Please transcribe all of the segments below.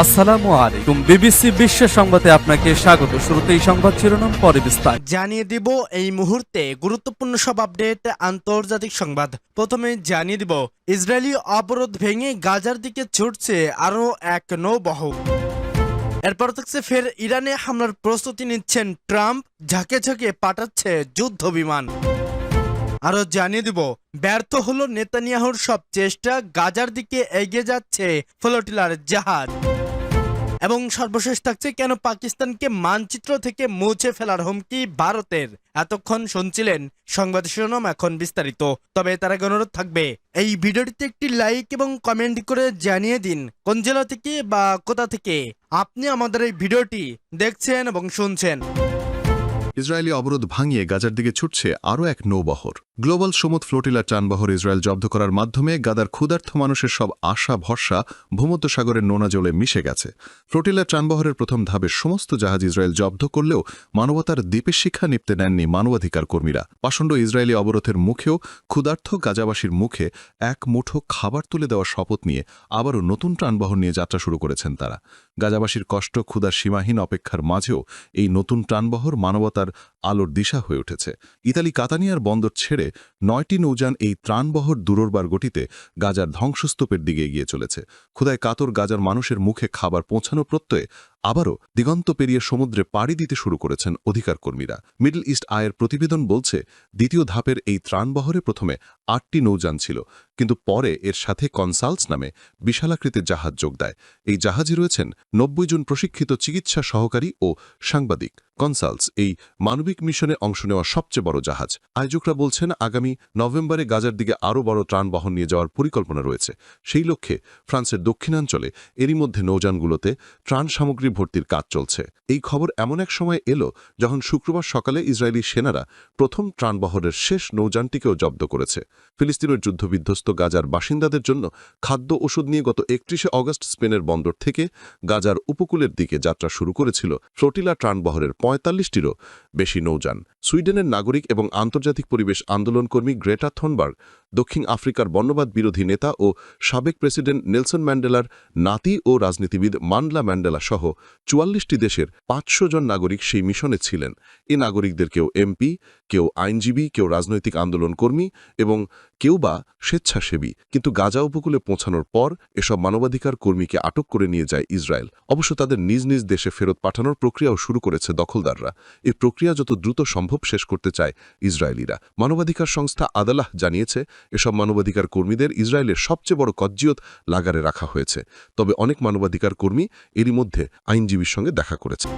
আসসালামু আলাইকুম। বিবিসি বিশ্ব সংবাদে আপনাকে স্বাগত। শুরুতেই সংবাদ শিরোনাম, পরে বিস্তার। জানিয়ে দিব এই মুহূর্তে গুরুত্বপূর্ণ সব আপডেট, আন্তর্জাতিক সংবাদ। প্রথমে জানিয়ে দিব, ইসরায়েলি অবরোধ ভেঙে গাজার দিকে ছুটছে আরও এক নৌবহর। এরপর থাকছে ফের ইরানে হামলার প্রস্তুতি নিচ্ছেন ট্রাম্প, ঝাঁকে ঝাঁকে পাঠাচ্ছে যুদ্ধ বিমান। আরও জানিয়ে দিব, ব্যর্থ হলো নেতানিয়াহুর সব চেষ্টা, গাজার দিকে এগিয়ে যাচ্ছে ফ্লোটিলার জাহাজ। এবং সর্বশেষ থাকছে কেন পাকিস্তানকে মানচিত্র থেকে মুছে ফেলার হুমকি ভারতের? এতক্ষণ শুনছিলেন সংবাদ শিরোনাম এখন বিস্তারিত। তবে তার অনুরোধ থাকবে, এই ভিডিওটিতে একটি লাইক এবং কমেন্ট করে জানিয়ে দিন, কোন জেলা থেকে বা কোথা থেকে আপনি আমাদের এই ভিডিওটি দেখছেন এবং শুনছেন। ইসরায়েলি অবরোধ ভাঙিয়ে গাজার দিকে ছুটছে আরও এক নৌবহর। গ্লোবাল সমুদ ফ্লোটিলা ট্রানবহর ইসরায়েল জব্দ করার মাধ্যমে গাদার ক্ষুধার্থ মানুষের সব আশা, ভরসা ভূমধ্য সাগরের নোনা জলে মিশে গেছে। ফ্লোটিলা ট্রানবহরের প্রথম ধাপের সমস্ত জাহাজ ইসরায়েল জব্দ করলেও মানবতার দ্বীপের শিক্ষা নিপতে নেননি মানবাধিকার কর্মীরা। পাষণ্ড ইসরায়েলি অবরোধের মুখেও ক্ষুধার্থ গাজাবাসীর মুখে এক মুঠো খাবার তুলে দেওয়ার শপথ নিয়ে আবারও নতুন ট্রানবহর নিয়ে যাত্রা শুরু করেছেন তারা। গাজাবাসীর কষ্ট, ক্ষুধার সীমাহীন অপেক্ষার মাঝেও এই নতুন ট্রানবহর মানবতার আলোর দিশা হয়ে উঠেছে। ইতালি, কাতানিয়ার বন্দর ছেড়ে নয়টি নৌযান এই ত্রাণবহর দুরোরবার গতিতে গাজার ধ্বংসস্তূপের দিকে এগিয়ে চলেছে। ক্ষুদায় কাতর গাজার মানুষের মুখে খাবার পৌঁছানো প্রত্যয়ে আবারও দিগন্ত পেরিয়ে সমুদ্রে পাড়ি দিতে শুরু করেছেন অধিকার কর্মীরা মিডল ইস্ট আয়ের প্রতিবেদন বলছে, দ্বিতীয় ধাপের এই ত্রাণবহরে প্রথমে আটটি নৌযান ছিল, কিন্তু পরে এর সাথে কনসালস নামে বিশালাকৃতির জাহাজ যোগ দেয়। এই জাহাজে রয়েছেন নব্বই জন প্রশিক্ষিত চিকিৎসা সহকারী ও সাংবাদিক। কনসালস এই মানবিক মিশনে অংশ নেওয়া সবচেয়ে বড় জাহাজ। আয়োজকরা বলছেন, আগামী নভেম্বরে গাজার দিকে আরও বড় ত্রাণ বহন নিয়ে যাওয়ার পরিকল্পনা রয়েছে। সেই লক্ষ্যে ফ্রান্সের দক্ষিণাঞ্চলে এরই মধ্যে নৌযানগুলোতে ত্রাণ সামগ্রী ভর্তির কাজ চলছে। এই খবর এমন এক সময় এলো যখন শুক্রবার সকালে ইসরায়েলি সেনারা প্রথম ত্রাণবহরের শেষ নৌযানটিকেও জব্দ করেছে। ফিলিস্তিনের যুদ্ধবিধ্বস্ত গাজার বাসিন্দাদের জন্য খাদ্য ওষুধ নিয়ে গত একত্রিশে অগস্ট স্পেনের বন্দর থেকে গাজার উপকূলের দিকে যাত্রা শুরু করেছিল ফ্লোটিলা ত্রাণবহরের পঁয়তাল্লিশটিরও বেশি নৌযান। সুইডেনের নাগরিক এবং আন্তর্জাতিক পরিবেশ আন্দোলনকর্মী গ্রেটা থনবার্গ, দক্ষিণ আফ্রিকার বর্ণবাদ বিরোধী নেতা ও সাবেক প্রেসিডেন্ট নেলসন ম্যান্ডেলার নাতি ও রাজনীতিবিদ মান্ডলা ম্যান্ডেলা সহ চুয়াল্লিশটি দেশের পাঁচশো জন নাগরিক সেই মিশনে ছিলেন। এ নাগরিকদের কেউ এমপি, কেউ আইনজীবী, কেউ রাজনৈতিক আন্দোলনকর্মী এবং কেউ বা স্বেচ্ছাসেবী। কিন্তু গাজা উপকূলে পৌঁছানোর পর এসব মানবাধিকার কর্মীকে আটক করে নিয়ে যায় ইসরায়েল। অবশ্য তাদের নিজ নিজ দেশে ফেরত পাঠানোর প্রক্রিয়াও শুরু করেছে দখলদাররা। এই প্রক্রিয়া যত দ্রুত সম্ভব শেষ করতে চায় ইসরায়েলিরা। মানবাধিকার সংস্থা আদালাহ জানিয়েছে, এসব মানবাধিকার কর্মীদের ইসরায়েলের সবচেয়ে বড় কজ্জিয়ত লাগারে রাখা হয়েছে। তবে অনেক মানবাধিকার কর্মী এরই মধ্যে আইনজীবীর সঙ্গে দেখা করেছে।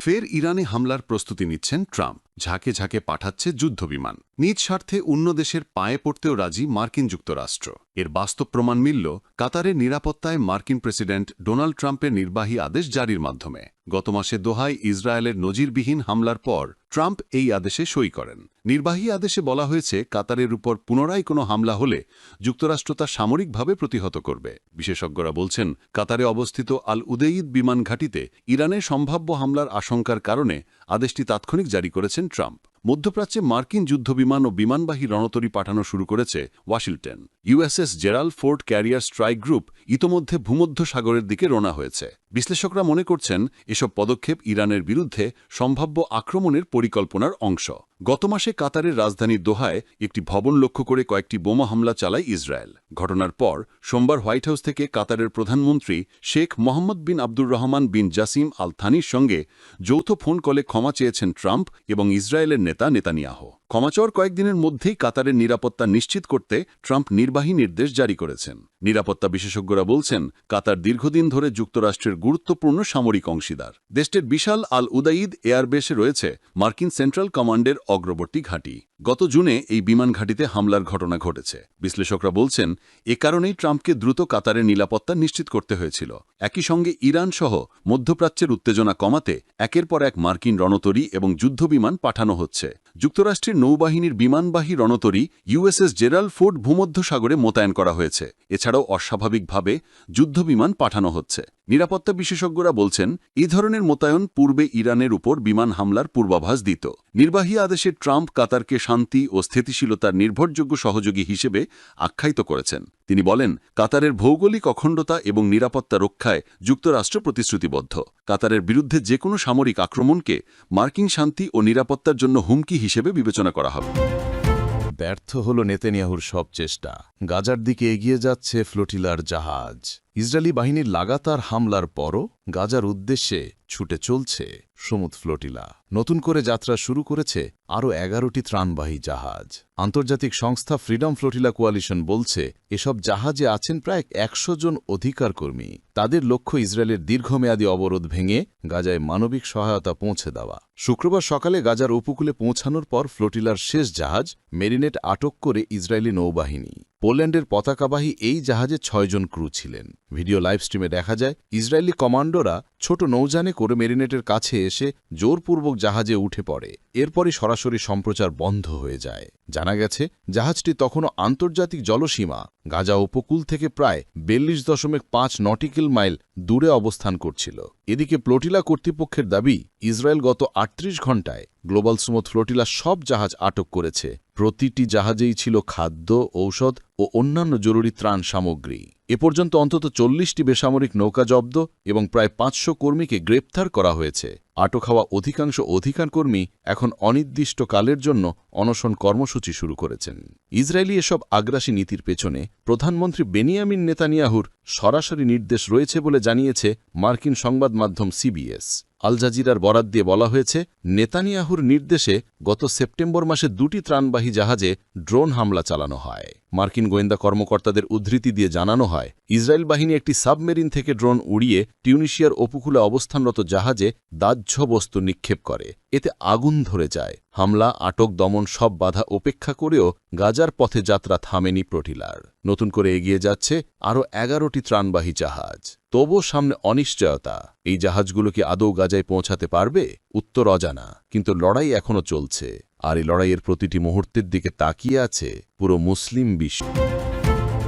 ফের ইরানে হামলার প্রস্তুতি নিচ্ছেন ট্রাম্প। ঝাঁকে ঝাঁকে পাঠাচ্ছে যুদ্ধবিমান। নিজ স্বার্থে অন্য দেশের পায়ে পড়তেও রাজি মার্কিন যুক্তরাষ্ট্র। এর বাস্তব প্রমাণ মিলল কাতারের নিরাপত্তায় মার্কিন প্রেসিডেন্ট ডোনাল্ড ট্রাম্পের নির্বাহী আদেশ জারির মাধ্যমে। গত মাসে দোহায় ইসরায়েলের নজিরবিহীন হামলার পর ট্রাম্প এই আদেশে সই করেন। নির্বাহী আদেশে বলা হয়েছে কাতারের উপর পুনরায় কোনো হামলা হলে যুক্তরাষ্ট্র তা সামরিকভাবে প্রতিহত করবে। বিশেষজ্ঞরা বলছেন, কাতারে অবস্থিত আল উদেঈদ বিমান ঘাঁটিতে ইরানের সম্ভাব্য হামলার আশঙ্কার কারণে আদেশটি তাৎক্ষণিক জারি করেছেন ট্রাম্প। মধ্যপ্রাচ্যে মার্কিন যুদ্ধবিমান ও বিমানবাহী রণতরী পাঠানো শুরু করেছে Washington. USS Gerald Ford carrier strike group ইতোমধ্যে ভূমধ্য সাগরের দিকে রোনা হয়েছে। বিশ্লেষকরা মনে করছেন এসব পদক্ষেপ ইরানের বিরুদ্ধে সম্ভাব্য আক্রমণের পরিকল্পনার অংশ। গত মাসে কাতারের রাজধানী দোহায় একটি ভবন লক্ষ্য করে কয়েকটি বোমা হামলা চালায় ইসরায়েল। ঘটনার পর সোমবার হোয়াইট হাউস থেকে কাতারের প্রধানমন্ত্রী শেখ মোহাম্মদ বিন আব্দুর রহমান বিন জাসিম আল থানির সঙ্গে যৌথ ফোন কলে ক্ষমা চেয়েছেন ট্রাম্প এবং ইসরায়েলের নেতা নেতানিয়াহ। ক্ষমাচর কয়েকদিনের মধ্যেই কাতারের নিরাপত্তা নিশ্চিত করতে ট্রাম্প নির্বাহী নির্দেশ জারি করেছেন। নিরাপত্তা বিশেষজ্ঞরা বলছেন, কাতার দীর্ঘদিন ধরে যুক্তরাষ্ট্রের গুরুত্বপূর্ণ সামরিক অংশীদার। দেশটির বিশাল আল উদাইদ এয়ারবেসে রয়েছে মার্কিন সেন্ট্রাল কমান্ডের অগ্রবর্তী ঘাঁটি। গত জুনে এই বিমান ঘাঁটিতে হামলার ঘটনা ঘটেছে। বিশ্লেষকরা বলছেন, এ কারণেই ট্রাম্পকে দ্রুত কাতারের নিরাপত্তা নিশ্চিত করতে হয়েছিল। একই সঙ্গে ইরান সহ মধ্যপ্রাচ্যের উত্তেজনা কমাতে একের পর এক মার্কিন রণতরী এবং যুদ্ধবিমান পাঠানো হচ্ছে। যুক্তরাষ্ট্রের নৌবাহিনীর বিমানবাহী রণতরী ইউএসএস জেরাল ফোর্ড ভূমধ্য সাগরে মোতায়েন করা হয়েছে। এছাড়াও অস্বাভাবিকভাবে যুদ্ধবিমান পাঠানো হচ্ছে। নিরাপত্তা বিশেষজ্ঞরা বলছেন এই ধরনের মোতায়েন পূর্বে ইরানের উপর বিমান হামলার পূর্বাভাস দিত। নির্বাহী আদেশে ট্রাম্প কাতারকে শান্তি ও স্থিতিশীলতার নির্ভরযোগ্য সহযোগী হিসেবে আখ্যায়িত করেছেন। তিনি বলেন, কাতারের ভৌগোলিক অখণ্ডতা এবং নিরাপত্তা রক্ষায় যুক্তরাষ্ট্র প্রতিশ্রুতিবদ্ধ। কাতারের বিরুদ্ধে যে কোনো সামরিক আক্রমণকে মার্কিন শান্তি ও নিরাপত্তার জন্য হুমকি হিসেবে বিবেচনা করা হবে। ব্যর্থ হল নেতেনিয়াহুর সব চেষ্টা। গাজার দিকে এগিয়ে যাচ্ছে ফ্লোটিলার জাহাজ। ইসরায়েলি বাহিনীর লাগাতার হামলার পরও গাজার উদ্দেশ্যে ছুটে চলছে সমুদ ফ্লোটিলা। নতুন করে যাত্রা শুরু করেছে আরও এগারোটি ত্রাণবাহী জাহাজ। আন্তর্জাতিক সংস্থা ফ্রিডম ফ্লোটিলা কোয়ালিশন বলছে, এসব জাহাজে আছেন প্রায় একশো জন অধিকার কর্মী তাদের লক্ষ্য ইসরায়েলের দীর্ঘমেয়াদী অবরোধ ভেঙে গাজায় মানবিক সহায়তা পৌঁছে দেওয়া। শুক্রবার সকালে গাজার উপকূলে পৌঁছানোর পর ফ্লোটিলার শেষ জাহাজ মেরিনেট আটক করে ইসরায়েলি নৌবাহিনী। পোল্যান্ডের পতাকাবাহী এই জাহাজে ছয়জন ক্রু ছিলেন। ভিডিও লাইভ স্ট্রিমে দেখা যায়, ইসরায়েলি কমান্ডোরা ছোট নৌজানে করে মেরিনেটের কাছে এসে জোরপূর্বক জাহাজে উঠে পড়ে। এরপরই সরাসরি সম্প্রচার বন্ধ হয়ে যায়। জানা গেছে, জাহাজটি তখনও আন্তর্জাতিক জলসীমা, গাজা উপকূল থেকে প্রায় বিয়াল্লিশ দশমিক পাঁচ নটিক্যাল মাইল দূরে অবস্থান করছিল। এদিকে প্লোটিলা কর্তৃপক্ষের দাবি, ইসরায়েল গত আটত্রিশ ঘণ্টায় গ্লোবাল সুমত ফ্লোটিলা সব জাহাজ আটক করেছে। প্রতিটি জাহাজেই ছিল খাদ্য, ঔষধ ও অন্যান্য জরুরি ত্রাণ সামগ্রী। এ পর্যন্ত অন্তত চল্লিশটি বেসামরিক নৌকা জব্দ এবং প্রায় পাঁচশো কর্মীকে গ্রেপ্তার করা হয়েছে। আটক হওয়া অধিকাংশ অধিকার কর্মী এখন অনির্দিষ্টকালের জন্য অনশন কর্মসূচি শুরু করেছেন। ইসরায়েলি এসব আগ্রাসী নীতির পেছনে প্রধানমন্ত্রী বেনিয়ামিন নেতানিয়াহুর সরাসরি নির্দেশ রয়েছে বলে জানিয়েছে মার্কিন সংবাদ মাধ্যম সিবিএস। আল জাজিরার বরাত দিয়ে বলা হয়েছে, নেতানিয়াহুর নির্দেশে গত সেপ্টেম্বর মাসে দুটি ত্রাণবাহী জাহাজে ড্রোন হামলা চালানো হয়। মার্কিন গোয়েন্দা কর্মকর্তাদের উদ্ধৃতি দিয়ে জানানো হয়, ইসরায়েল বাহিনী একটি সাবমেরিন থেকে ড্রোন উড়িয়ে টিউনিশিয়ার উপকূলে অবস্থানরত জাহাজে দাহ্য বস্তু নিক্ষেপ করে। এতে আগুন ধরে যায়। হামলা, আটক, দমন সব বাধা উপেক্ষা করেও গাজার পথে যাত্রা থামেনি প্রটিলার। নতুন করে এগিয়ে যাচ্ছে আরও এগারোটি ত্রাণবাহী জাহাজ। তবুও সামনে অনিশ্চয়তা। এই জাহাজগুলো কি আদৌ গাজায় পৌঁছাতে পারবে? উত্তর অজানা। কিন্তু লড়াই এখনও চলছে। আর এই লড়াইয়ের প্রতিটি মুহূর্তের দিকে তাকিয়ে আছে পুরো মুসলিম বিশ্ব।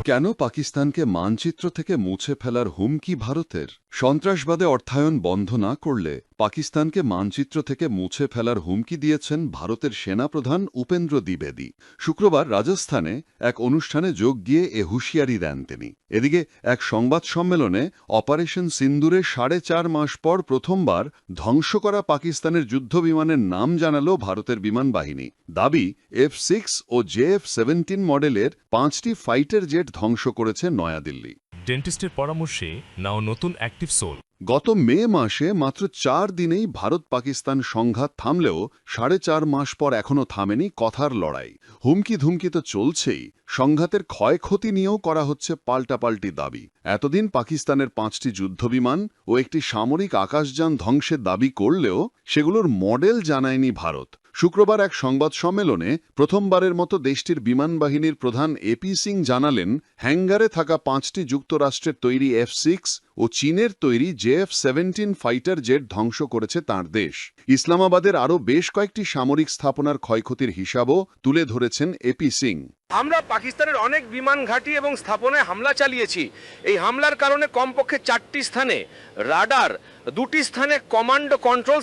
কেন পাকিস্তানকে মানচিত্র থেকে মুছে ফেলার হুমকি ভারতের? সন্ত্রাসবাদে অর্থায়ন বন্ধ না করলে পাকিস্তানকে মানচিত্র থেকে মুছে ফেলার হুমকি দিয়েছেন ভারতের সেনাপ্রধান উপেন্দ্র দ্বিবেদী। শুক্রবার রাজস্থানে এক অনুষ্ঠানে যোগ দিয়ে এ হুঁশিয়ারি দেন তিনি। এদিকে এক সংবাদ সম্মেলনে অপারেশন সিন্দুরে সাড়ে চার মাস পর প্রথমবার ধ্বংস করা পাকিস্তানের যুদ্ধবিমানের নাম জানালো ভারতের বিমান বাহিনী। দাবি, এফ সিক্স ও জেএফ সেভেন্টিন মডেলের পাঁচটি ফাইটার জেট ধ্বংস করেছে নয়াদিল্লি। ডেন্টিস্টের পরামর্শে নাও নতুন অ্যাক্টিভ সোল। গত মে মাসে মাত্র চার দিনেই ভারত পাকিস্তান সংঘাত থামলেও সাড়ে চার মাস পর এখনও থামেনি কথার লড়াই। হুমকি ধুমকি তো চলছেই। সংঘাতের ক্ষয়ক্ষতি নিয়েও করা হচ্ছে পাল্টাপাল্টি দাবি। এতদিন পাকিস্তানের পাঁচটি যুদ্ধবিমান ও একটি সামরিক আকাশযান ধ্বংসের দাবি করলেও সেগুলোর মডেল জানায়নি ভারত। শুক্রবার এক সংবাদ সম্মেলনে প্রথমবারের মতো দেশটির বিমান বাহিনীর প্রধান এপি সিং জানালেন, হ্যাঙ্গারে থাকা পাঁচটি যুক্তরাষ্ট্রের তৈরি এফ সিক্স ও চীনের তৈরি জেএফ সেভেন্টিন ফাইটার জেট ধ্বংস করেছে তার দেশ। ইসলামাবাদের আরও বেশ কয়েকটি সামরিক স্থাপনার ক্ষয়ক্ষতির হিসাবও তুলে ধরেছেন এপি সিং। আমরা পাকিস্তানের অনেক বিমান ঘাঁটি এবং স্থাপনায় হামলা চালিয়েছি। এই হামলার কারণে কমপক্ষে চারটি স্থানে রাডার, দুটি স্থানে কমান্ড কন্ট্রোল